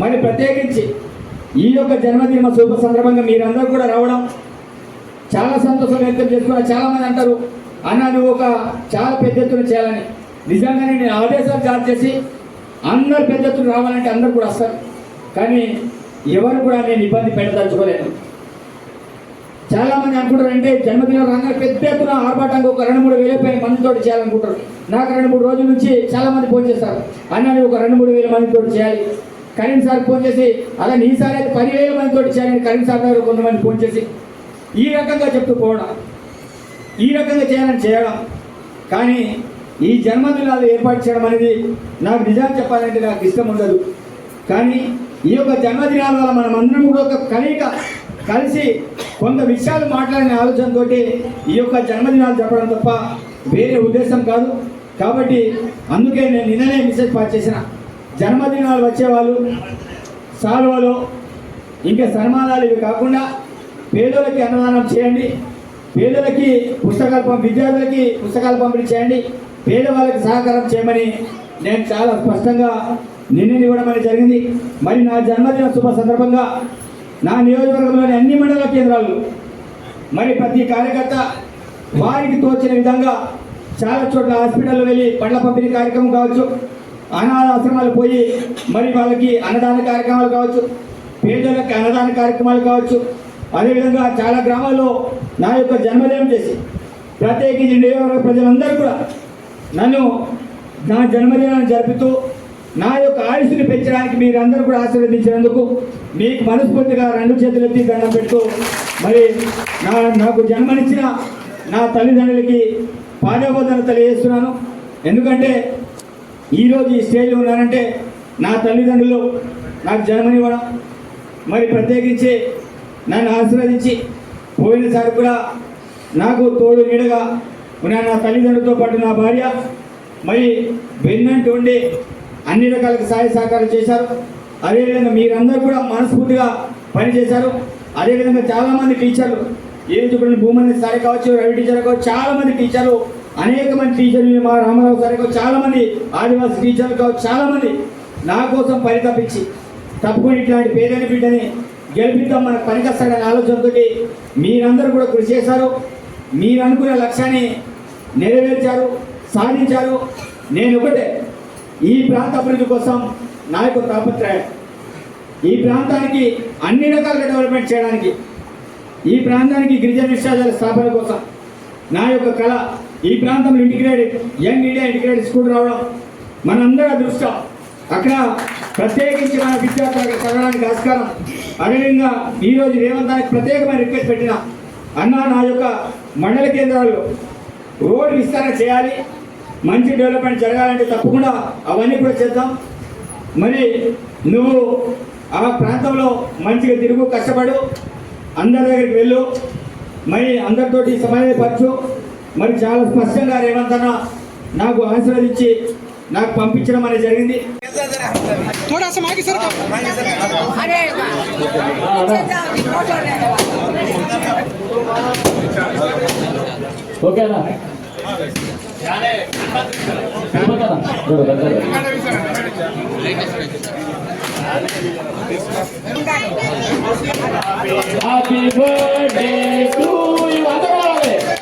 మరి ప్రత్యేకించి ఈ యొక్క జన్మదిన శుభ సందర్భంగా మీరందరూ కూడా రావడం చాలా సంతోషం వ్యక్తం చేసుకున్నారు చాలామంది అంటారు అన్న నువ్వు ఒక చాలా పెద్ద ఎత్తున చేయాలని. నిజంగానే నేను ఆదేశాలు జారీ చేసి అందరు పెద్ద ఎత్తున రావాలంటే అందరు కూడా వస్తారు. కానీ ఎవరు కూడా నేను ఇబ్బంది పెట్టదలుచుకోలేను చాలామంది అనుకుంటారు అంటే జన్మదినం రాగానే పెద్ద ఎత్తున ఆర్భాటంగా ఒక రెండు మూడు వేల పైన మందితో చేయాలనుకుంటారు. నాకు రెండు మూడు రోజుల నుంచి చాలామంది ఫోన్ చేస్తారు అన్న ఒక రెండు మూడు వేల మందితో చేయాలి. కరీం సార్ ఫోన్ చేసి అలా ఈసారి అయితే పదివేల మందితో చేయాలని కరీం సార్ గారు కొంతమంది ఫోన్ చేసి. ఈ రకంగా చెప్తూ పోవడం ఈ రకంగా చేయాలని చేయడం. కానీ ఈ జన్మదినాలు ఏర్పాటు చేయడం అనేది నాకు నిజాలు చెప్పాలంటే నాకు ఇష్టం ఉండదు. కానీ ఈ యొక్క జన్మదినాల వల్ల మనం అందరం కూడా ఒక కలయిక కలిసి కొంత విషయాలు మాట్లాడిన ఆలోచనతో ఈ యొక్క జన్మదినాలు చెప్పడం తప్ప వేరే ఉద్దేశం కాదు. కాబట్టి అందుకే నేను నిన్ననే మెసేజ్ పాస్ చేసిన. జన్మదినాలు వచ్చేవాళ్ళు సాల్వలు ఇంకా సన్మానాలు ఇవి కాకుండా పేదలకి అన్నదానం చేయండి పేదలకి పుస్తకాలు పంపి విద్యార్థులకి పుస్తకాలు పంపిణీ చేయండి పేదవాళ్ళకి సహకారం చేయమని నేను చాలా స్పష్టంగా నిర్ణయం ఇవ్వడం అనేది జరిగింది. మరి నా జన్మదిన శుభ సందర్భంగా నా నియోజకవర్గంలోని అన్ని మండల కేంద్రాలు మరి ప్రతి కార్యకర్త వారికి తోచిన విధంగా చాలా చోట్ల హాస్పిటల్లో వెళ్ళి పండ్ల పంపిణీ కార్యక్రమం కావచ్చు అనాథ ఆశ్రమాలు పోయి మరి వాళ్ళకి అన్నదాన కార్యక్రమాలు కావచ్చు పేదలకు అన్నదాన కార్యక్రమాలు కావచ్చు. అదేవిధంగా చాలా గ్రామాల్లో నా యొక్క జన్మదినం చేసి ప్రత్యేకించి నియోజకవర్గ ప్రజలందరూ కూడా నన్ను నా జన్మదినాన్ని జరుపుతూ నా యొక్క ఆయుష్ని పెంచడానికి మీరందరూ కూడా ఆశీర్వదించినందుకు మీకు మనస్ఫూర్తిగా రెండు చేతులు ఎత్తి దండం పెడుతూ మరి నా నాకు జన్మనిచ్చిన నా తల్లిదండ్రులకి పాదోబోధన తెలియజేస్తున్నాను. ఎందుకంటే ఈరోజు ఈ స్టేజ్లో ఉన్నానంటే నా తల్లిదండ్రులు నాకు జన్మనివ్వడం మరి ప్రత్యేకించి నన్ను ఆశీర్వదించి పోయినసారి కూడా నాకు తోడు నీడగా ఉన్న నా తల్లిదండ్రులతో పాటు నా భార్య మరి వెన్నంటి ఉండి అన్ని రకాల సహాయ సహకారం చేశారు. అదేవిధంగా మీరందరూ కూడా మనస్ఫూర్తిగా పనిచేశారు. అదేవిధంగా చాలామంది టీచర్లు ఏం చూడండి భూమని సారి కావచ్చు రవి టీచర్ కావచ్చు చాలామంది టీచర్లు అనేక మంది టీచర్లు మా రామారావు సార్ చాలామంది చాలా మంది ఆదివాసీ టీచర్లు కావచ్చు చాలా మంది నా కోసం పరితపించి తప్పకుండా ఇట్లాంటి పేదని బిడ్డని గెలిపిద్దాం మనకు పనికొస్తాడనే ఆలోచనతో మీరందరూ కూడా కృషి చేశారు. మీరు అనుకున్న లక్ష్యాన్ని నెరవేర్చారు సాధించారు. నేను ఒకటే ఈ ప్రాంత అభివృద్ధి కోసం నా యొక్క తాపత్రయం. ఈ ప్రాంతానికి అన్ని రకాలుగా డెవలప్మెంట్ చేయడానికి ఈ ప్రాంతానికి గిరిజన విశ్వాసాల స్థాపన కోసం నా యొక్క కళ ఈ ప్రాంతంలో integrated young India integrated school రావడం మనందరి అదృష్టం. అక్కడ ప్రత్యేకించి మన విద్యార్థులకు చదవడానికి ఆస్కారం. అదేవిధంగా ఈరోజు రేవంతానికి ప్రత్యేకమైన రిక్వెస్ట్ పెట్టిన అన్న నా యొక్క మండల కేంద్రాల్లో రోడ్డు విస్తరణ చేయాలి. మంచి డెవలప్మెంట్ జరగాలంటే తప్పకుండా అవన్నీ కూడా చేద్దాం. మరి నువ్వు ఆ ప్రాంతంలో మంచిగా తిరుగు కష్టపడు అందరి దగ్గరికి వెళ్ళు. మరి అందరితోటి సమన్వయపరచు. మరి చాలా స్పష్టంగా రేవంత్ నాకు ఆశీర్వదించి నాకు పంపించడం అనేది జరిగింది. ఓకేనా? Happy birthday to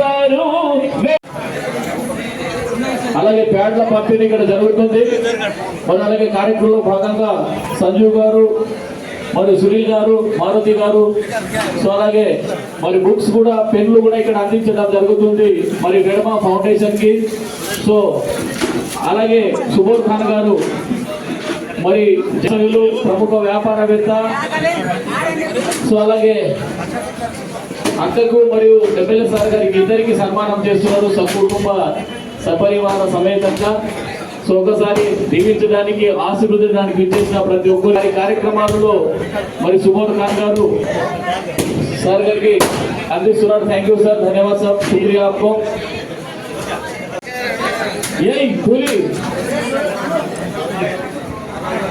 sir. అలాగే ప్యాడ్ల పంపిణీ ఇక్కడ జరుగుతుంది. మరి అలాగే కార్యక్రమంలో భాగంగా సంజీవ్ గారు మరి సునీల్ గారు మారుతి గారు. సో అలాగే మరి బుక్స్ కూడా పెన్లు కూడా ఇక్కడ అందించడం జరుగుతుంది. మరి వెడమ ఫౌండేషన్కి. సో అలాగే సుబోర్ ఖాన్ గారు మరి ప్రముఖ వ్యాపారవేత్త. సో అలాగే అక్కకు మరియు ఎమ్మెల్యే సార్ గారికి ఇద్దరికి సన్మానం చేస్తున్నారు. సత్కుటుంబ సపరివార సమేతంగా సో ఒకసారి దీవించడానికి ఆశీర్వదించడానికి ఇచ్చేసిన ప్రతి ఒక్కరి. కార్యక్రమాలలో మరి సుబోధ ఖాన్ గారు సార్ గారికి అందిస్తున్నారు. థ్యాంక్ యూ సార్ ధన్యవాద్ సార్ శుక్రియా ఆప్కో ఏయ్ పులి!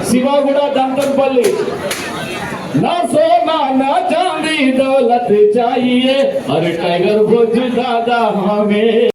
శివ కూడా దంతంపల్లి. నా సో నా నా दौलत चाहिए अरे टाइगर भोज दादा हमें।